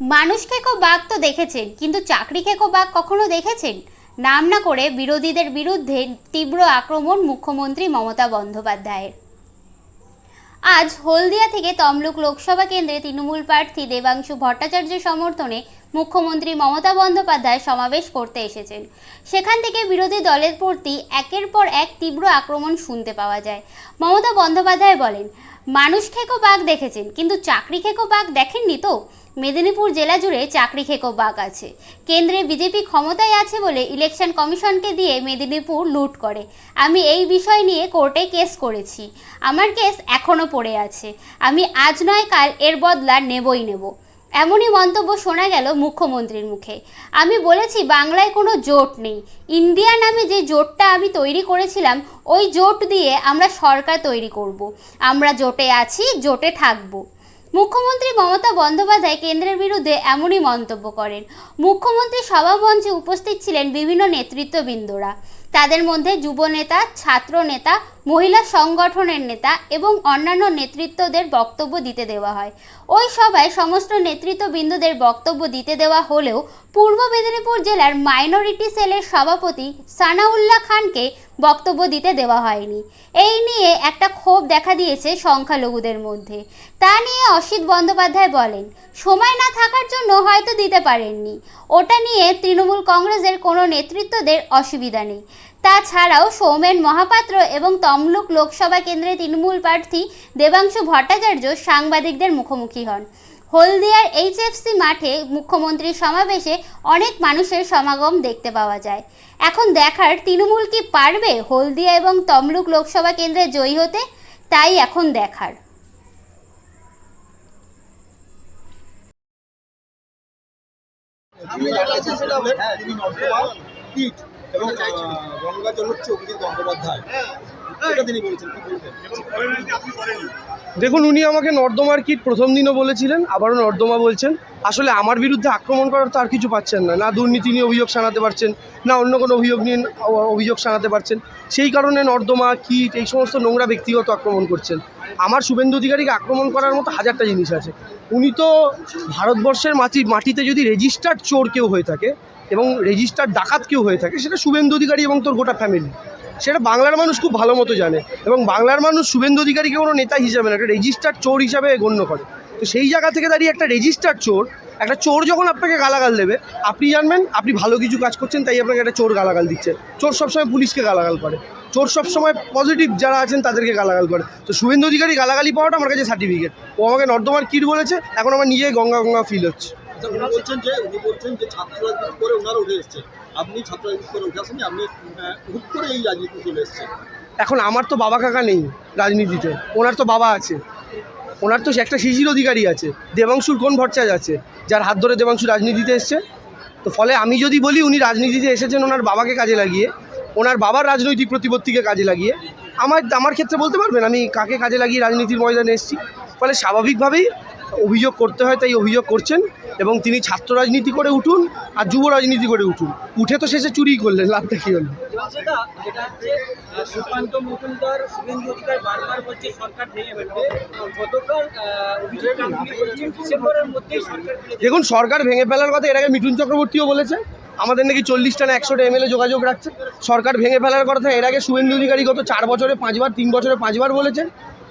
মানুষ খেকো বাঘ তো দেখেছেন, কিন্তু চাকরি খেকো বাঘ কখনো দেখেছেন? নাম না করে বিরোধীদের বিরুদ্ধে তীব্র আক্রমণ মুখ্যমন্ত্রী মমতা বন্দ্যোপাধ্যায়ের। আজ হলদিয়া থেকে তমলুক লোকসভা কেন্দ্রে তৃণমূল প্রার্থী দেবাংশু ভট্টাচার্যের সমর্থনে মুখ্যমন্ত্রী মমতা বন্দ্যোপাধ্যায় সমাবেশ করতে এসেছেন। সেখান থেকে বিরোধী দলের প্রতি একের পর এক তীব্র আক্রমণ শুনতে পাওয়া যায়। মমতা বন্দ্যোপাধ্যায় বলেন মানুষ খেকো বাঘ দেখেছেন, কিন্তু চাকরি খেকো বাঘ দেখেননি তো? মেদিনীপুর জেলা জুড়ে চাকরি খেকো বাঘ আছে। কেন্দ্রে বিজেপি ক্ষমতায় আছে বলে ইলেকশন কমিশনকে দিয়ে মেদিনীপুর লুট করে। আমি এই বিষয় নিয়ে কোর্টে কেস করেছি। আমার কেস এখনও পড়ে আছে। আমি আজ নয়, কাল এর বদলা নেবই নেব। এমনই মন্তব্য শোনা গেল মুখ্যমন্ত্রীর মুখে। আমি বলেছি, বাংলায় কোনো জোট নেই। ইন্ডিয়া নামে যে জোটটা আমি তৈরি করেছিলাম, ওই জোট দিয়ে আমরা সরকার তৈরি করব। আমরা জোটে আছি, জোটে থাকব। মুখ্যমন্ত্রী মমতা বন্দ্যোপাধ্যায় কেন্দ্রের বিরুদ্ধে এমনই মন্তব্য করেন। মুখ্যমন্ত্রী সভামঞ্চে উপস্থিত ছিলেন বিভিন্ন নেতৃত্ববৃন্দরা। তাদের মধ্যে যুব নেতা ছাত্র নেতা মহিলা সংগঠনের নেতা এবং অন্যান্য নেতৃত্বদের বক্তব্য দিতে দেওয়া হয়। ওই সভায় সমস্ত নেতৃত্ববৃন্দদের বক্তব্য দিতে দেওয়া হলেও পূর্ব মেদিনীপুর জেলার মাইনরিটি সেলের সভাপতি সানাউল্লাহ খানকে বক্তব্য দিতে দেওয়া হয়নি। এই নিয়ে একটা ক্ষোভ দেখা দিয়েছে সংখ্যালঘুদের মধ্যে। তা নিয়ে অসিত বন্দ্যোপাধ্যায় বলেন, সময় না থাকার জন্য হয়তো দিতে পারেননি। ওটা নিয়ে তৃণমূল কংগ্রেসের কোনো নেতৃত্বদের অসুবিধা নেই। তাছাড়াও সৌমেন মহাপাত্র এবং তমলুক লোকসভা কেন্দ্রে তৃণমূল প্রার্থী দেবাংশু ভট্টাচার্য সাংবাদিকদের মুখোমুখি হন। হলদিয়ার এইচএফসি মাঠে মুখ্যমন্ত্রীর সমাবেশে অনেক মানুষের সমাগম দেখতে পাওয়া যায়। এখন দেখার তৃণমূল কি পারবে হলদিয়া এবং তমলুক লোকসভা কেন্দ্রে জয়ী হতে? তাই এখন দেখার। আমি এবং হচ্ছে অভিজিৎ গঙ্গোপাধ্যায়। বলবেন? দেখুন উনি আমাকে নর্দমার কিট প্রথম দিনও বলেছিলেন আবারও নর্দমা বলছেন। আসলে আমার বিরুদ্ধে আক্রমণ করার তো আর কিছু পাচ্ছেন না। না দুর্নীতি নিয়ে অভিযোগ শানাতে পারছেন না অন্য কোনো অভিযোগ নিয়ে অভিযোগ শানাতে পারছেন। সেই কারণে নর্দমা কিট এই সমস্ত নোংরা ব্যক্তিগত আক্রমণ করছেন। আমার শুভেন্দু অধিকারীকে আক্রমণ করার মতো হাজারটা জিনিস আছে। উনি তো ভারতবর্ষের মাটি মাটিতে যদি রেজিস্টার্ড চোর কেউ হয়ে থাকে এবং রেজিস্টার্ড ডাকাত কেউ হয়ে থাকে সেটা শুভেন্দু অধিকারী এবং তোর গোটা ফ্যামিলি সেটা বাংলার মানুষ খুব ভালো মতো জানে এবং বাংলার মানুষ শুভেন্দু অধিকারীকে কোনো নেতা হিসাবে না, একটা রেজিস্টার্ড চোর হিসাবে গণ্য করে। তো সেই জায়গা থেকে দাঁড়িয়ে একটা রেজিস্টার্ড চোর, একটা চোর যখন আপনাকে গালাগাল দেবে, আপনি জানবেন আপনি ভালো কিছু কাজ করছেন, তাই আপনাকে একটা চোর গালাগাল দিচ্ছে। চোর সবসময় পুলিশকে গালাগাল করে। চোর সবসময় পজিটিভ যারা আছেন তাদেরকে গালাগাল করে। তো শুভেন্দু অধিকারী গালাগালি পাওয়াটা আমার কাছে সার্টিফিকেট ও আমাকে নর্দমার কিট বলেছে, এখন আমার নিজেই গঙ্গা গঙ্গা ফিল হচ্ছে। আচ্ছা বলছেন যে, উনি বলছেন যে ছাত্র রাজনীতি করে ওনারা উঠে এসছেন আপনি ছাত্র রাজনীতি করে উঠে আপনি হুট করে এই রাজনীতি চলে এসছেন এখন আমার তো বাবা কাকা নেই রাজনীতিতে, ওনার তো বাবা আছে। ওনার তো একটা শিশির অধিকারী আছে, দেবাংশুর কোন ভরচাজ আছে, যার হাত ধরে দেবাংশু রাজনীতিতে এসছে। তো ফলে আমি যদি বলি উনি রাজনীতিতে এসেছেন ওনার বাবাকে কাজে লাগিয়ে, ওনার বাবার রাজনৈতিক প্রতিপত্তিকে কাজে লাগিয়ে, আমার আমার ক্ষেত্রে বলতে পারবেন, আমি কাকে কাজে লাগিয়ে রাজনীতির ময়দানে এসেছি। ফলে স্বাভাবিকভাবেই অভিযোগ করতে হয়, তাই অভিযোগ করছেন। এবং তিনি ছাত্র রাজনীতি করে উঠুন আর যুব রাজনীতি করে উঠুন। উঠে তো শেষে চুরি করলেন লাভটা কী হলো? যেটা যেটা হচ্ছে আহ, সুকান্ত মজুমদার শুভেন্দু অধিকার বারবার বলছে সরকার ভেঙে ফেলবে। গতকাল আহ, অভিযোগ আপনি করছেন ডিসেম্বরের মধ্যেই সরকার দেখুন সরকার ভেঙে ফেলার কথা এর আগে মিঠুন চক্রবর্তীও বলেছে। আমাদের নাকি চল্লিশটা না একশোটা এমএলএ যোগাযোগ রাখছে। সরকার ভেঙে ফেলার কথা এর আগে শুভেন্দু অধিকারী গত চার বছরে পাঁচবার তিন বছরে পাঁচবার বলেছেন।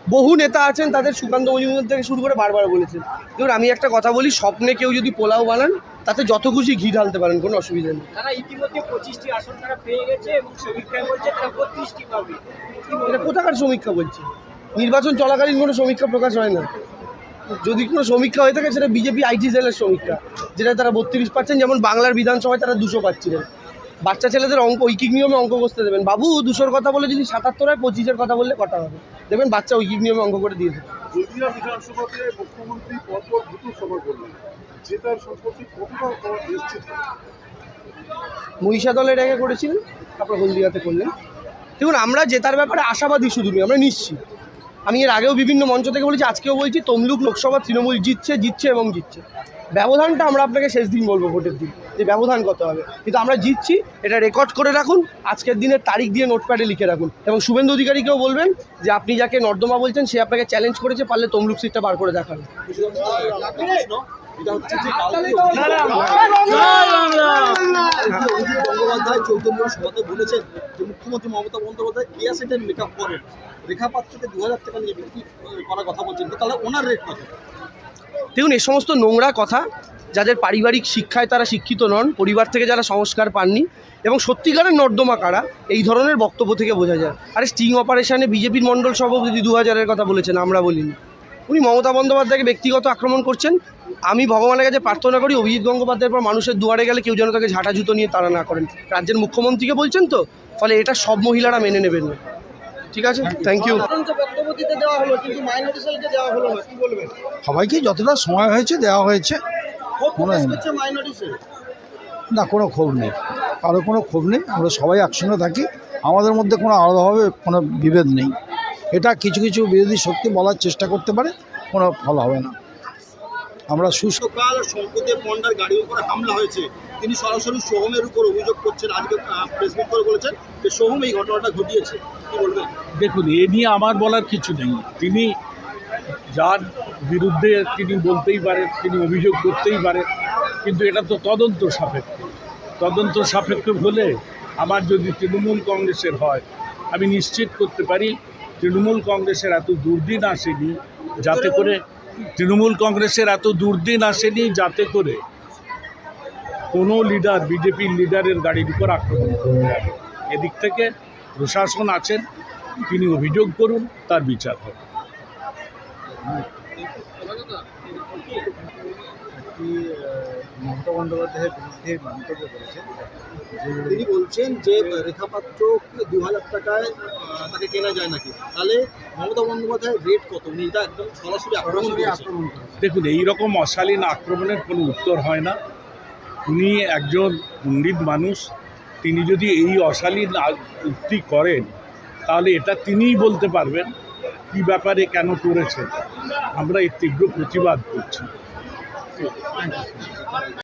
বহু নেতা আছেন তাদের সুকান্ত মজুমদার থেকে শুরু করে বারবার বলেছেন। দেখুন আমি একটা কথা বলি স্বপ্নে কেউ যদি পোলাও বানান তাতে যত খুশি ঘি ঢালতে পারেন কোনো অসুবিধা নেই। তারা ইতিমধ্যে পঁচিশটি আসন তারা পেয়ে গেছে এবং সমীক্ষায় বলছে তারা বত্রিশটি পাবে। এটা? কোথাকার সমীক্ষা বলছে? নির্বাচন চলাকালীন কোনো সমীক্ষা প্রকাশ হয় না। যদি কোনো সমীক্ষা হয়ে থাকে সেটা বিজেপি আইটি সেলের সমীক্ষা যেটা তারা বত্রিশ পাচ্ছেন যেমন বাংলার বিধানসভায় তারা দুশো পাচ্ছিলেন। বাচ্চা ছেলেদের অঙ্ক ঐকিক নিয়মে অঙ্ক বসতে দেবেন। বাবু দুশোর কথা বলে যদি সাতাত্তর হয় পঁচিশের কথা বললে কটা হবে? দেখবেন বাচ্চা ওই নিয়মে অঙ্ক করে দিয়ে হলদিয়া বিধানসভাতে মুখ্যমন্ত্রী পরপর দুটো সভা করলেন জেতার সম্পর্কে কতটা নিশ্চিত মহিষা দলের আগে করেছিলেন তারপর হলদিয়াতে করলেন। দেখুন আমরা জেতার ব্যাপারে আশাবাদী শুধু আমরা নিশ্চিত। আমি এর আগেও বিভিন্ন মঞ্চ থেকে বলেছি, আজকেও বলছি, তমলুক লোকসভা তৃণমূল জিতছে জিতছে এবং জিতছে। ব্যবধানটা আমরা আপনাকে শেষ দিন বলব ভোটের দিন, যে ব্যবধান কত হবে। কিন্তু আমরা জিতছি, এটা রেকর্ড করে রাখুন, আজকের দিনের তারিখ দিয়ে নোটপ্যাডে লিখে রাখুন। এবং শুভেন্দু অধিকারীকেও বলবেন যে আপনি যাকে নর্দমা বলছেন, সে আপনাকে চ্যালেঞ্জ করেছে, পারলে তমলুক সিটটা বার করে প্রশ্ন এটা হচ্ছে যে অভিজিৎ গঙ্গোপাধ্যায় চৈতন্য সভাতে বলেছেন যে মুখ্যমন্ত্রী মমতা বন্দ্যোপাধ্যায় কেয়া সেন্টার মেকআপ করেন। রেখা পাত্রকে দু হাজার টাকা নিয়ে বিক্রি করার কথা বলছেন। তাহলে ওনার রেট কত? দেখুন এই সমস্ত নোংরা কথা যাদের পারিবারিক শিক্ষায় তারা শিক্ষিত নন পরিবার থেকে যারা সংস্কার পাননি এবং সত্যিকারের নর্দমা কারা এই ধরনের বক্তব্য থেকে বোঝা যায়। আরে স্টিং অপারেশনে বিজেপির মণ্ডল সভাপতি দু হাজারের কথা বলেছেন আমরা বলিনি। উনি মমতা বন্দ্যোপাধ্যায়কে ব্যক্তিগত আক্রমণ করছেন। আমি ভগবানের কাছে প্রার্থনা করি অভিজিৎ গঙ্গোপাধ্যায়ের পর মানুষের দুয়ারে গেলে কেউ যেন তাকে ঝাঁটা জুতো নিয়ে তারা না করেন। রাজ্যের মুখ্যমন্ত্রীকে বলছেন তো ফলে এটা সব মহিলারা মেনে নেবেন না। ঠিক আছে? থ্যাংক ইউ বক্তব্য দিতে দেওয়া হলো কিন্তু মাইনরিটি সেলকে দেওয়া হলো না কি বলবেন? সবাইকে যতটা সময় হয়েছে দেওয়া হয়েছে। না কোনো ক্ষোভ নেই। কারও কোনো ক্ষোভ নেই আমরা সবাই একসঙ্গে থাকি। আমাদের মধ্যে কোনো আলাদাভাবে কোনো বিভেদ নেই। এটা কিছু কিছু বিরোধী শক্তি বলার চেষ্টা করতে পারে কোনো ফল হবে না। আমরা সুস্থ গতকাল সম্পদে পন্ডার গাড়ির উপরে হামলা হয়েছে। তিনি সরাসরি সোহমের উপর অভিযোগ করছেন আজকে প্রেস মিট করে বলেছেন যে সোহম এই ঘটনাটা ঘটিয়েছে। কি বলবেন? দেখুন এ নিয়ে আমার বলার কিছু নেই। তিনি যার বিরুদ্ধে তিনি বলতেই পারেন তিনি অভিযোগ করতেই পারেন কিন্তু এটা তো তদন্ত সাপেক্ষ। তদন্ত সাপেক্ষ হলে আমার যদি তৃণমূল কংগ্রেসের হয় আমি নিশ্চিত করতে পারি তৃণমূল কংগ্রেসের এত দুর্দিন আসেনি যাতে করে তৃণমূল কংগ্রেসের এত দুর্দিন আসেনি যাতে করে কোনো লিডার, বিজেপির লিডারের গাড়ির উপর আক্রমণ করতে পারে। এদিক থেকে প্রশাসন আছেন, তিনি অভিযোগ করুন, তার বিচার হবে। মমতা বন্দ্যোপাধ্যায়ের বিরুদ্ধে মন্তব্য করেছেন। তিনি বলছেন যে রেখাপাত্র দু হাজার টাকায় তাকে কেনা যায় নাকি? তাহলে মমতা বন্দ্যোপাধ্যায়ের রেট কত? উনি এটা একদম সরাসরি আক্রমণ করেছেন। দেখুন এই রকম অশালীন আক্রমণের কোনো উত্তর হয় না। উনি একজন পণ্ডিত মানুষ। তিনি যদি এই অশালীন উক্তি করেন তাহলে এটা তিনিই বলতে পারবেন কী ব্যাপারে কেন করেছেন। আমরা এর তীব্র প্রতিবাদ করছি।